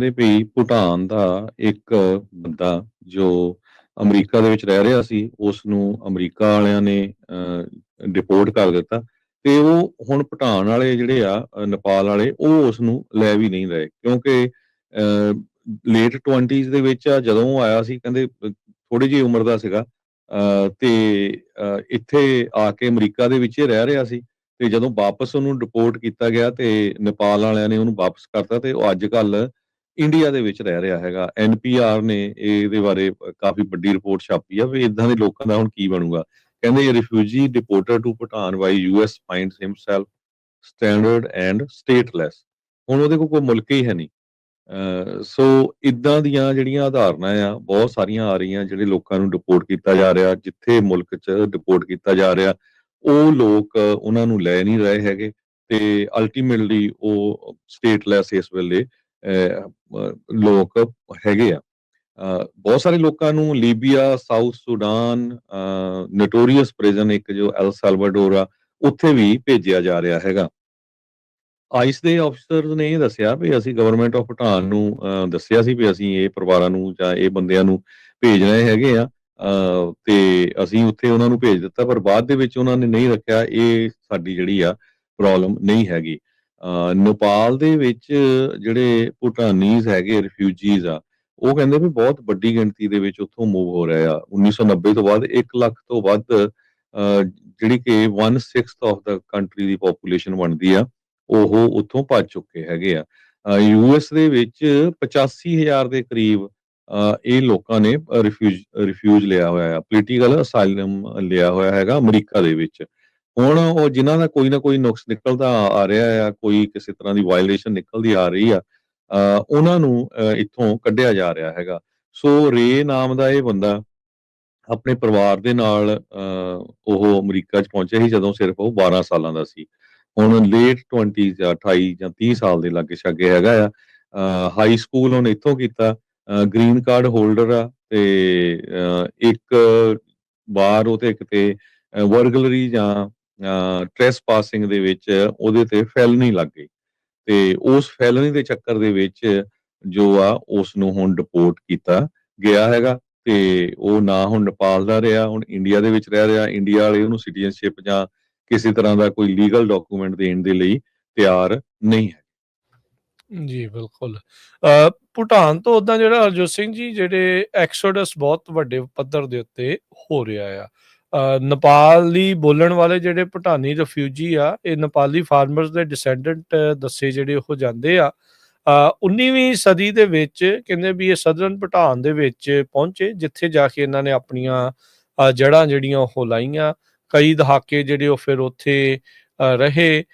ਕਹਿੰਦੇ ਵੀ ਭੂਟਾਨ ਦਾ ਇੱਕ ਬੰਦਾ ਜੋ ਅਮਰੀਕਾ ਦੇ ਵਿੱਚ ਰਹਿ ਰਿਹਾ ਸੀ ਉਸ ਨੂੰ ਅਮਰੀਕਾ ਵਾਲਿਆਂ ਨੇ ਡਿਪੋਰਟ ਕਰ ਦਿੱਤਾ ਤੇ ਉਹ ਹੁਣ ਭੂਟਾਨ ਵਾਲੇ ਜਿਹੜੇ ਆ ਨੇਪਾਲ ਵਾਲੇ ਉਹ ਉਸ ਨੂੰ ਲੈ ਵੀ ਨਹੀਂ ਰਹੇ ਕਿਉਂਕਿ ਲੇਟ 20s ਦੇ ਵਿੱਚ ਜਦੋਂ ਉਹ ਆਇਆ ਸੀ ਕਹਿੰਦੇ ਥੋੜੀ ਜਿਹੀ ਉਮਰ ਦਾ ਸੀਗਾ ਅ, ਤੇ ਅ, ਇੱਥੇ ਆ ਕੇ ਅਮਰੀਕਾ ਦੇ ਵਿੱਚ ਹੀ ਰਹਿ ਰਿਹਾ ਸੀ ਤੇ ਜਦੋਂ ਵਾਪਸ ਉਹਨੂੰ ਡਿਪੋਰਟ ਕੀਤਾ ਗਿਆ ਤੇ ਨੇਪਾਲ ਵਾਲਿਆਂ ਨੇ ਉਹਨੂੰ ਵਾਪਸ ਕਰਤਾ ਤੇ ਉਹ ਅੱਜ ਕੱਲ ਇੰਡੀਆ ਦੇ ਵਿੱਚ ਰਹਿ ਰਿਹਾ ਹੈਗਾ। ਐਨਪੀਆਰ ਨੇ ਇਹਦੇ ਬਾਰੇ ਕਾਫੀ ਵੱਡੀ ਰਿਪੋਰਟ ਛਾਪੀ ਆ ਵੀ ਇਦਾਂ ਦੇ ਲੋਕਾਂ ਦਾ ਹੁਣ ਕੀ ਬਣੂਗਾ। ਕਹਿੰਦੇ refugee deported to Bhutan by US finds himself stranded and stateless. ਹੁਣ ਉਹਦੇ ਕੋਲ ਕੋਈ ਮੁਲਕ ਹੀ ਹੈ ਨਹੀਂ। ਸੋ ਇਦਾਂ ਦੀਆਂ ਜਿਹੜੀਆਂ ਆਧਾਰਨਾਂ ਆ, ਬਹੁਤ ਸਾਰੀਆਂ ਆ ਰਹੀਆਂ ਜਿਹੜੇ ਲੋਕਾਂ ਨੂੰ ਡਿਪੋਰਟ ਕੀਤਾ ਜਾ ਰਿਹਾ, ਜਿੱਥੇ ਮੁਲਕ 'ਚ ਡਿਪੋਰਟ ਕੀਤਾ ਜਾ ਰਿਹਾ, ਉਹ ਲੋਕ ਉਹਨਾਂ ਨੂੰ ਲੈ ਨਹੀਂ ਰਹੇ ਹੈਗੇ ਤੇ ਅਲਟੀਮੇਟਲੀ ਉਹ ਸਟੇਟਲੈਸ ਇਸ ਵੇਲੇ। ਲੋਕ ਹੈਗੇ ਆ। ਬਹੁਤ ਸਾਰੇ ਲੋਕਾਂ ਨੂੰ Libya South Sudan notorious prison ਇੱਕ ਜੋ ਐਲ ਸੈਲਵਾਡੋਰ ਆ ਉੱਥੇ ਵੀ ਭੇਜਿਆ ਜਾ ਰਿਹਾ ਹੈਗਾ। ਆਈਸ ਦੇ ਅਫਸਰਸ ਨੇ ਇਹ ਦੱਸਿਆ ਵੀ ਅਸੀਂ ਗਵਰਨਮੈਂਟ ਆਫ ਭੂਟਾਨ ਨੂੰ ਅਹ, ਦੱਸਿਆ ਸੀ ਵੀ ਅਸੀਂ ਇਹ ਪਰਿਵਾਰਾਂ ਨੂੰ ਜਾਂ ਇਹ ਬੰਦਿਆਂ ਨੂੰ ਭੇਜ ਰਹੇ ਹੈਗੇ ਆ। ਅਹ, ਤੇ ਅਸੀਂ ਉੱਥੇ ਉਹਨਾਂ ਨੂੰ ਭੇਜ ਦਿੱਤਾ ਪਰ ਬਾਅਦ ਦੇ ਵਿੱਚ ਉਹਨਾਂ ਨੇ ਨਹੀਂ ਰੱਖਿਆ। ਇਹ ਸਾਡੀ ਜਿਹੜੀ ਆ ਪ੍ਰੋਬਲਮ ਨਹੀਂ ਹੈਗੀ। ਨੇਪਾਲ ਦੇ ਵਿੱਚ ਜਿਹੜੇ ਭੂਟਾਨੀਜ਼ ਹੈਗੇ ਰਿਫਿਊਜੀਜ਼ ਆ, ਉਹ ਕਹਿੰਦੇ ਵੀ ਬਹੁਤ ਵੱਡੀ ਗਿਣਤੀ ਦੇ ਵਿੱਚ ਉੱਥੋਂ ਮੂਵ ਹੋ ਰਹੇ ਆ। 1990 ਤੋਂ ਬਾਅਦ 1 ਲੱਖ ਤੋਂ ਵੱਧ ਜਿਹੜੀ ਕਿ 1/6 ਆਫ ਦਾ ਕੰਟਰੀ ਦੀ ਪੋਪੂਲੇਸ਼ਨ ਬਣਦੀ ਆ, ਉਹ ਉੱਥੋਂ ਭੱਜ ਚੁੱਕੇ ਹੈਗੇ ਆ। ਯੂਐਸ ਦੇ ਵਿੱਚ 85000 ਦੇ ਕਰੀਬ ਇਹ ਲੋਕਾਂ ਨੇ ਰਿਫਿਊਜ ਰਿਫਿਊਜ ਲਿਆ ਹੋਇਆ ਆ। ਪੋਲੀਟੀਕਲ ਅਸਾਈਲਮ ਲਿਆ ਹੋਇਆ ਹੈਗਾ ਅਮਰੀਕਾ ਦੇ ਵਿੱਚ। ਹੁਣ ਉਹ ਜਿਨ੍ਹਾਂ ਦਾ ਕੋਈ ਨਾ ਕੋਈ ਨੁਕਸ ਨਿਕਲਦਾ ਆ ਰਿਹਾ ਆ, ਕੋਈ ਕਿਸੇ ਤਰ੍ਹਾਂ ਦੀ ਵਾਇਲੇਸ਼ਨ ਨਿਕਲਦੀ ਆ ਰਹੀ ਆ ਉਹਨਾਂ ਨੂੰ ਇੱਥੋਂ ਕੱਢਿਆ ਜਾ ਰਿਹਾ ਹੈਗਾ। ਸੋ ਰੇ ਨਾਮ ਦਾ ਇਹ ਬੰਦਾ ਆਪਣੇ ਪਰਿਵਾਰ ਦੇ ਨਾਲ ਉਹ ਅਮਰੀਕਾ 'ਚ ਪਹੁੰਚਿਆ ਸੀ ਜਦੋਂ ਸਿਰਫ ਉਹ 12 ਸਾਲਾਂ ਦਾ ਸੀ। ਹੁਣ ਲੇਟ 20 ਜਾਂ 28 ਜਾਂ 30 ਸਾਲ ਦੇ ਲਾਗੇ ਛਾਗੇ ਹੈਗਾ ਆ। ਹਾਈ ਸਕੂਲ ਉਹਨੇ ਇੱਥੋਂ ਕੀਤਾ। ਗ੍ਰੀਨ ਕਾਰਡ ਹੋਲਡਰ ਆ ਤੇ ਇੱਕ ਵਾਰ ਉਹ ਤੇ ਕਿਤੇ ਵਰਗਲਰੀ ਜਾਂ ਟ੍ਰੈਸ ਪਾਸਿੰਗ ਦੇ ਵਿੱਚ ਉਹਦੇ ਤੇ ਫੈਲਨੀ ਲੱਗ ਗਈ। ਤੇ ਉਸ ਫੈਲਨੀ ਦੇ ਚੱਕਰ ਦੇ ਵਿੱਚ ਜੋ ਆ ਉਸ ਨੂੰ ਹੁਣ ਡਿਪੋਰਟ ਕੀਤਾ ਗਿਆ ਹੈਗਾ ਤੇ ਉਹ ਨਾ ਹੁਣ ਨੇਪਾਲ ਦਾ ਰਿਹਾ, ਹੁਣ ਇੰਡੀਆ ਦੇ ਵਿੱਚ ਰਹਿ ਰਿਹਾ ਇੰਡੀਆ ਵਾਲੇ ਉਹਨੂੰ ਸਿਟੀਜ਼ਨਸ਼ਿਪ ਜਾਂ ਕਿਸੇ ਤਰ੍ਹਾਂ ਦਾ ਕੋਈ ਲੀਗਲ ਡਾਕੂਮੈਂਟ ਦੇਣ ਦੇ ਲਈ ਤਿਆਰ ਨਹੀਂ ਹੈ। ਜੀ, ਬਿਲਕੁਲ। ਭੂਟਾਨ ਤੋਂ ਉਦਾਂ ਜਿਹੜਾ ਅਰਜੋਤ ਸਿੰਘ ਜੀ, ਜਿਹੜੇ ਐਕਸੋਡਸ ਬਹੁਤ ਵੱਡੇ ਪੱਧਰ ਦੇ ਉੱਤੇ ਹੋ ਰਿਹਾ ਆ। ਨੇਪਾਲੀ ਬੋਲਣ ਵਾਲੇ ਜਿਹੜੇ ਭੂਟਾਨੀ ਰਿਫਿਊਜੀ ਆ ਇਹ ਨੇਪਾਲੀ ਫਾਰਮਰਸ ਦੇ ਡਿਸੈਂਡੈਂਟ ਦੱਸੇ ਜਿਹੜੇ ਉਹ ਜਾਂਦੇ ਆ। ਅ, 19ਵੀਂ ਸਦੀ ਦੇ ਵਿੱਚ ਕਹਿੰਦੇ ਵੀ ਇਹ ਸਦਰਨ ਭੂਟਾਨ ਦੇ ਵਿੱਚ ਪਹੁੰਚੇ ਜਿੱਥੇ ਜਾ ਕੇ ਇਹਨਾਂ ਨੇ ਆਪਣੀਆਂ ਅ, ਜੜ੍ਹਾਂ ਜਿਹੜੀਆਂ ਉਹ ਲਾਈਆਂ। ਕਈ ਦਹਾਕੇ ਜਿਹੜੇ ਉਹ ਫਿਰ ਉੱਥੇ ਰਹੇ।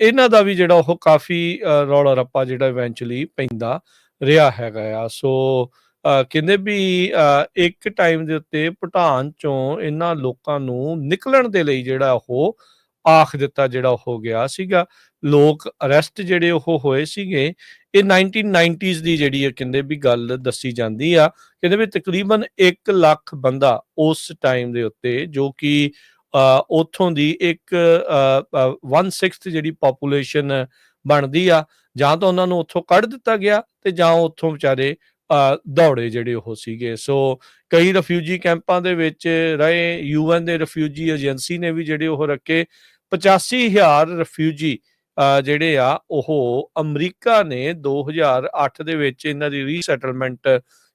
ਇਹਨਾਂ ਦਾ ਵੀ ਜਿਹੜਾ ਉਹ ਕਾਫੀ ਰੌਲਾ ਰੱਪਾ ਜਿਹੜਾ ਇਵੈਂਚੁਅਲੀ ਪੈਂਦਾ ਰਿਹਾ ਹੈਗਾ ਆ। ਸੋ ਕਹਿੰਦੇ ਵੀ ਅ, ਇੱਕ ਟਾਈਮ ਦੇ ਉੱਤੇ ਭੂਟਾਨ ਚੋਂ ਇਹਨਾਂ ਲੋਕਾਂ ਨੂੰ ਨਿਕਲਣ ਦੇ ਲਈ ਜਿਹੜਾ ਉਹ ਆਖ ਦਿੱਤਾ ਜਿਹੜਾ ਹੋ ਗਿਆ ਸੀਗਾ। ਲੋਕ ਅਰੈਸਟ ਜਿਹੜੇ ਉਹ ਹੋਏ ਸੀਗੇ ਇਹ 1990s ਦੀ ਜਿਹੜੀ ਹੈ ਕਹਿੰਦੇ ਵੀ ਗੱਲ ਦੱਸੀ ਜਾਂਦੀ ਆ। ਕਹਿੰਦੇ ਵੀ ਤਕਰੀਬਨ 1 ਲੱਖ ਬੰਦਾ ਉਸ ਟਾਈਮ ਦੇ ਉੱਤੇ ਜੋ ਕਿ ਅ, ਉੱਥੋਂ ਦੀ ਇੱਕ 1/6 ਜਿਹੜੀ ਪੋਪੂਲੇਸ਼ਨ ਬਣਦੀ ਆ ਜਾਂ ਤਾਂ ਉਹਨਾਂ ਨੂੰ ਉੱਥੋਂ ਕੱਢ ਦਿੱਤਾ ਗਿਆ ਤੇ ਜਾਂ ਉੱਥੋਂ ਵਿਚਾਰੇ ਦੌੜੇ ਜਿਹੜੇ ਉਹ ਸੀਗੇ। ਸੋ ਕਈ ਰਿਫਿਊਜੀ ਕੈਂਪਾਂ ਦੇ ਵਿੱਚ ਰਹੇ ਯੂਐਨ ਦੇ ਰਿਫਿਊਜੀ ਏਜੰਸੀ ਨੇ ਵੀ ਜਿਹੜੇ ਉਹ ਰੱਖੇ। 85000 ਰਿਫਿਊਜੀ ਅ, ਜਿਹੜੇ ਆ ਉਹ ਅਮਰੀਕਾ ਨੇ 2008 ਦੇ ਵਿੱਚ ਇਹਨਾਂ ਦੀ ਰੀਸੈਟਲਮੈਂਟ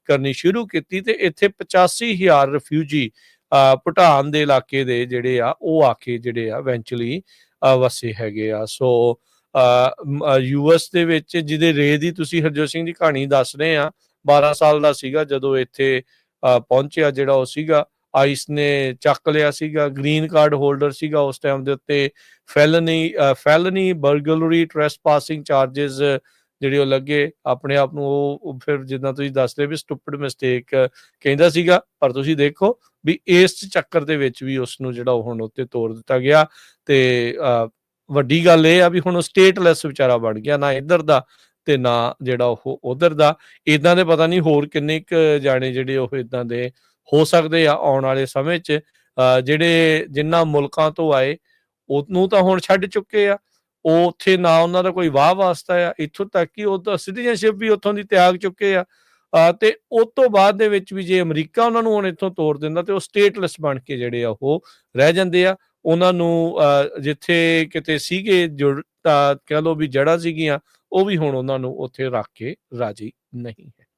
ਕਰਨੀ ਸ਼ੁਰੂ ਕੀਤੀ ਤੇ ਇੱਥੇ 85000 ਰਿਫਿਊਜੀ ਅ, ਭੂਟਾਨ ਦੇ ਇਲਾਕੇ ਦੇ ਜਿਹੜੇ ਆ ਉਹ ਆ ਕੇ ਜਿਹੜੇ ਆ ਇਵੈਂਚੁਅਲੀ ਵਸੇ ਹੈਗੇ ਆ। ਸੋ ਯੂਐਸ ਦੇ ਵਿੱਚ ਜਿਹਦੇ ਰੇ ਦੀ ਤੁਸੀਂ ਹਰਜੋਤ ਸਿੰਘ ਦੀ ਕਹਾਣੀ ਦੱਸ ਰਹੇ ਆ 12 ਸਾਲ ਦਾ ਸੀਗਾ ਜਦੋਂ ਇੱਥੇ ਪਹੁੰਚਿਆ ਜਿਹੜਾ ਉਹ ਸੀਗਾ ਆਈਸ ਨੇ ਚੱਕ ਲਿਆ ਸੀਗਾ ਗ੍ਰੀਨ ਕਾਰਡ ਹੋਲਡਰ ਸੀਗਾ ਉਸ ਟਾਈਮ ਦੇ ਉੱਤੇ ਫੈਲਨੀ ਫੈਲਨੀ ਬਰਗਲਰੀ ਟ੍ਰੈਸਪਾਸਿੰਗ ਚਾਰजेस ਜਿਹੜੇ ਉਹ ਲੱਗੇ ਆਪਣੇ ਆਪ ਨੂੰ ਉਹ ਫਿਰ ਜਿੱਦਾਂ ਤੁਸੀਂ ਦੱਸ ਰਹੇ ਵੀ ਸਟੂਪਿਡ ਮਿਸਟੇਕ ਕਹਿੰਦਾ ਸੀਗਾ ਪਰ ਤੁਸੀਂ ਦੇਖੋ ਵੀ ਇਸ ਚੱਕਰ ਦੇ ਵਿੱਚ ਵੀ ਉਸ ਨੂੰ ਜਿਹੜਾ ਉਹ ਹੁਣ ਉੱਤੇ ਤੋੜ ਦਿੱਤਾ ਗਿਆ ਤੇ ਅ, ਵੱਡੀ ਗੱਲ ਇਹ ਆ ਵੀ ਹੁਣ ਉਹ ਸਟੇਟਲੈਸ ਵਿਚਾਰਾ ਬਣ ਗਿਆ ਨਾ ਇੱਧਰ ਦਾ ਤੇ ਨਾ ਜਿਹੜਾ ਉਹ ਉਧਰ ਦਾ। ਇਦਾਂ ਦੇ ਪਤਾ ਨਹੀਂ ਹੋਰ ਕਿੰਨੇ ਕੁ ਜਾਣੇ ਜਿਹੜੇ ਉਹ ਇਦਾਂ ਦੇ ਹੋ ਸਕਦੇ ਆ ਆਉਣ ਵਾਲੇ ਸਮੇਂ 'ਚ। ਅ, ਜਿਹੜੇ ਜਿੰਨਾ ਮੁਲਕਾਂ ਤੋਂ ਆਏ ਉਹਨੂੰ ਤਾਂ ਹੁਣ ਛੱਡ ਚੁੱਕੇ ਆ। ਉਹ ਉੱਥੇ ਨਾ ਉਹਨਾਂ ਦਾ ਕੋਈ ਵਾਹ ਵਾਸਤਾ ਆ। ਇੱਥੋਂ ਤੱਕ ਕਿ ਉਹ ਤਾਂ ਸਿਟੀਜ਼ਨਸ਼ਿਪ ਵੀ ਉੱਥੋਂ ਦੀ ਤਿਆਗ ਚੁੱਕੇ ਆ। ਤੇ ਉਸ ਤੋਂ ਬਾਅਦ ਦੇ ਵਿੱਚ ਵੀ ਜੇ ਅਮਰੀਕਾ ਉਹਨਾਂ ਨੂੰ ਹੁਣ ਇੱਥੋਂ ਤੋੜ ਦਿੰਦਾ ਤੇ ਉਹ ਸਟੇਟਲੈਸ ਬਣ ਕੇ ਜਿਹੜੇ ਆ ਉਹ ਰਹਿ ਜਾਂਦੇ ਆ। ਉਹਨਾਂ ਨੂੰ ਅ, ਜਿੱਥੇ ਕਿਤੇ ਸੀਗੇ ਜੁੜ ਤਾਂ ਕਹਿ ਲਓ ਵੀ ਜੜ੍ਹਾਂ ਸੀਗੀਆਂ ਉਹ ਵੀ ਹੁਣ ਉਹਨਾਂ ਨੂੰ ਉੱਥੇ ਰੱਖ ਕੇ ਰਾਜੀ ਨਹੀਂ ਹੈ।